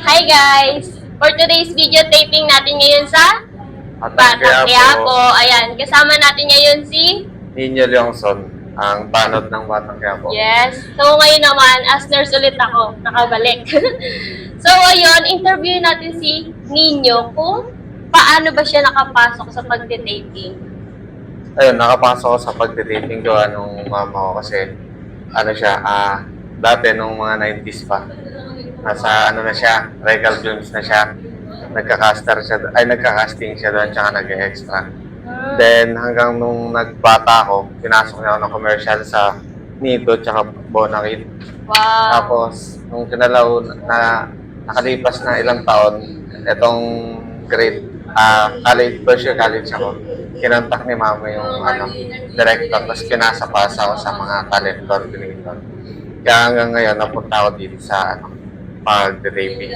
Hi guys! For today's video taping natin ngayon sa At ang Batang Quiapo. po, Ayan, kasama natin ngayon si... Ninyo Leongson, ang tanod ng Batang Quiapo. Yes. So ngayon naman, as nurse ulit ako, nakabalik. so ayun, interview natin si Nino kung paano ba siya nakapasok sa pagtitaping. Ayun, nakapasok sa pagtitaping ko nung mama ko kasi ano siya, ah, dati nung mga 90s pa. Nasa ano na siya, Regal Films na siya. Nagka-caster siya, ay nagka-casting siya doon tsaka nag-extra. Then hanggang nung nagbata ako, pinasok niya ako ng commercial sa Nido tsaka Bonakit. Wow. Tapos, nung kinalaw na nakalipas na ilang taon, itong grade, ah college, first year college ako, kinontak ni mama yung ano, director, tapos pinasa-pasa ako sa mga talent coordinator. Kaya hanggang ngayon, napunta ako dito sa ano, pag-taping.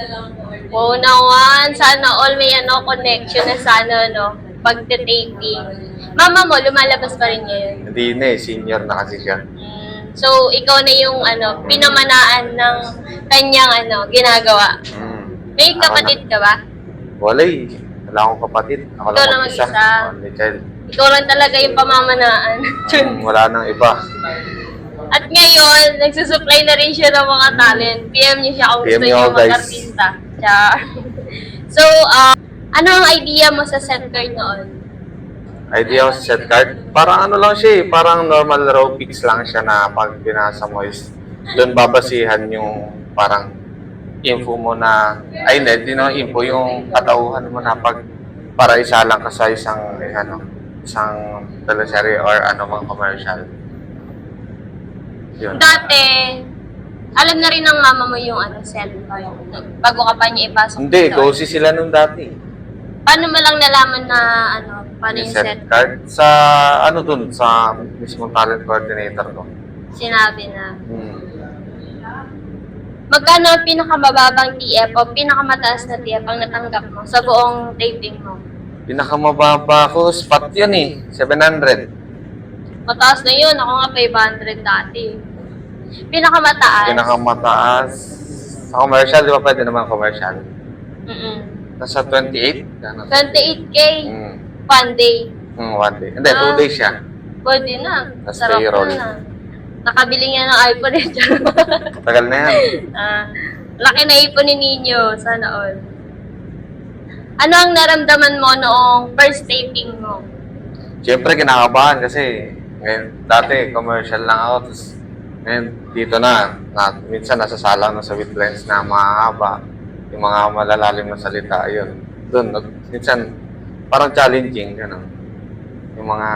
Wow naman, sana all may ano, connection na sana, no? Pagtitaping. Mama mo, lumalabas pa rin ngayon. Hindi na eh, senior na kasi siya. Mm, So, ikaw na yung ano, pinamanaan ng kanyang ano, ginagawa. Mm. May Ako kapatid ka ba? Wala eh. Wala akong kapatid. Ako Ikaw lang lang mag-isa. mag-isa. Only child. Ikaw lang talaga yung pamamanaan. Mm, wala nang iba. At ngayon, nagsusupply na rin siya ng mga talent. PM niyo siya kung PM gusto niyo niyo ako, guys. mag-artista. Char. so, uh, ano ang idea mo sa set card noon? idea ko sa set card, parang ano lang siya eh, parang normal raw pics lang siya na pag binasa mo is doon babasihan yung parang info mo na, ay hindi, di na info, yung katauhan mo na pag para isa lang ka sa isang, eh, ano, isang teleserye or ano mang commercial. Yun. Dati, alam na rin ng mama mo yung ano, card. Bago ka pa niya ipasok. Hindi, doon. go si sila nung dati. Paano mo lang nalaman na ano, paano Yung set card sa, ano dun, sa mismong talent coordinator ko. Sinabi na. Hmm. Magkano ang pinakamababang TF o pinakamataas na TF ang natanggap mo sa buong taping mo? Pinakamababa ko, spot yun eh, 700. Mataas na yun. Ako nga 500 dati. Pinakamataas? Pinakamataas. Sa commercial, di ba pwede naman commercial? Mm-mm. Nasa 28? Ganun. 28K. Mm. One day. Mm, one day. Hindi, two Ah. days siya. Pwede na. Tas Sarap payroll. na. Nakabili niya ng iPhone eh. Tagal na yan. Ah, laki na ipon ni Nino. Sana all. Ano ang naramdaman mo noong first taping mo? Siyempre, kinakabahan kasi ngayon, dati commercial lang ako. Tapos, ngayon, dito na, na minsan nasasalang na sa with lens na mahaba. Yung mga malalalim na salita, yun. Doon, nag- minsan, parang challenging, gano'n. Yung mga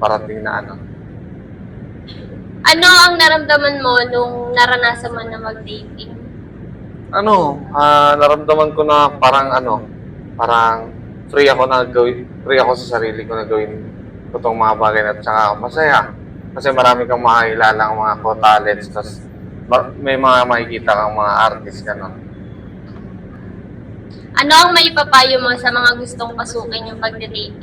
parating na ano. Ano ang naramdaman mo nung naranasan mo na mag-dating? ano, ah, naramdaman ko na parang ano, parang free ako na gawin, free ako sa sarili ko na gawin ko tong mga bagay na tsaka masaya. Kasi marami kang makakilala ng mga co-talents, tapos ma- may mga makikita kang mga artist, gano'n. Ano ang maipapayo mo sa mga gustong pasukin yung pagdating?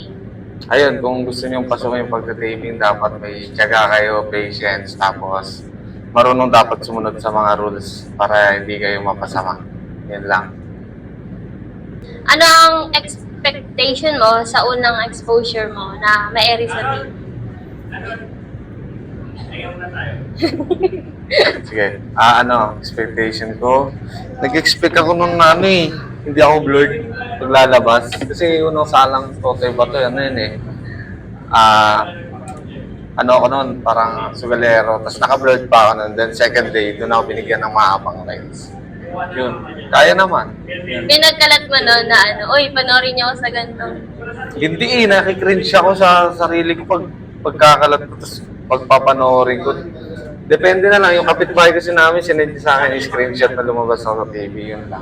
Ayun, kung gusto niyong pasukin yung pagka-taping, dapat may tiyaga kayo, patience, tapos marunong dapat sumunod sa mga rules para hindi kayo mapasama. Yan lang. Ano ang expectation mo sa unang exposure mo na ma-air sa TV? Sige. Ah, ano, expectation ko. Nag-expect ako nung ano eh. Hindi ako blurred paglalabas. Kasi unang salang totoy ba to, ano yun eh. Ah, ano ako noon, parang sugalero. Tapos naka-blurred pa ako noon. Then second day, doon ako binigyan ng mahabang lines. Yun. Kaya naman. Pinagkalat mo no na ano, uy, panoorin niyo ako sa ganitong. Hindi eh, nakikringe ako sa sarili ko pag pagkakalat ko. Tapos pagpapanoorin ko. Depende na lang. Yung kapitbahay kasi namin, sinend sa akin yung screenshot na lumabas ako sa TV. Yun lang.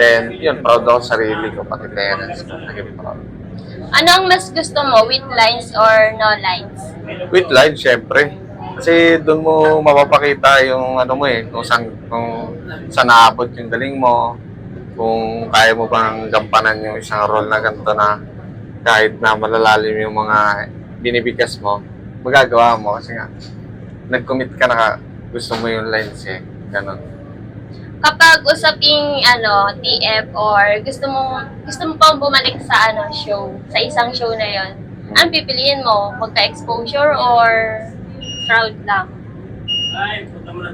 Then, yun, proud ako sa sarili ko. Pati parents ko. Naging proud. Ano ang mas gusto mo, with lines or no lines? With line, syempre. Kasi doon mo mapapakita yung ano mo eh, kung saan, kung saan naabot yung galing mo, kung kaya mo bang gampanan yung isang role na ganito na kahit na malalalim yung mga binibigkas mo, magagawa mo kasi nga nag-commit ka na ka, gusto mo yung lines eh, ganun. kapag usaping ano, TF or gusto mo gusto mo pang bumalik sa ano show, sa isang show na 'yon. Ang pipiliin mo, magka-exposure or crowd lang?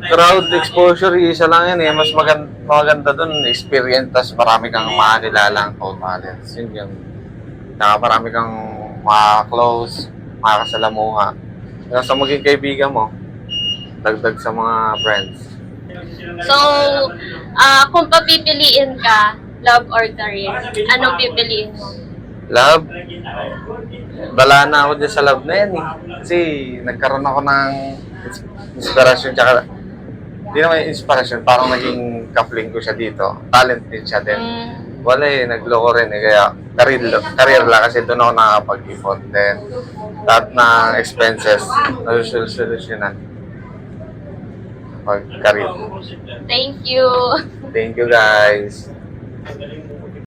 Crowd exposure, isa lang yan eh. Mas maganda, maganda dun, experience, tas marami kang makakilala ang co-talents. Yun yun. Saka marami kang makaklose, makakasalamuha. Kaya sa maging kaibigan mo, dagdag sa mga friends. So, ah kung papipiliin ka, love or career, anong pipiliin mo? Love, bala na ako dyan sa love na yan eh. Kasi nagkaroon ako ng ins- inspirasyon tsaka hindi naman inspirasyon, parang naging kapling ko siya dito. Talent din siya din. Mm, Wala eh, nagloko rin eh. Kaya career, career lang kasi doon ako nakakapag-ipon. Then, lahat ng expenses, nasusolusyonan. Pag career. thank you. Thank you guys.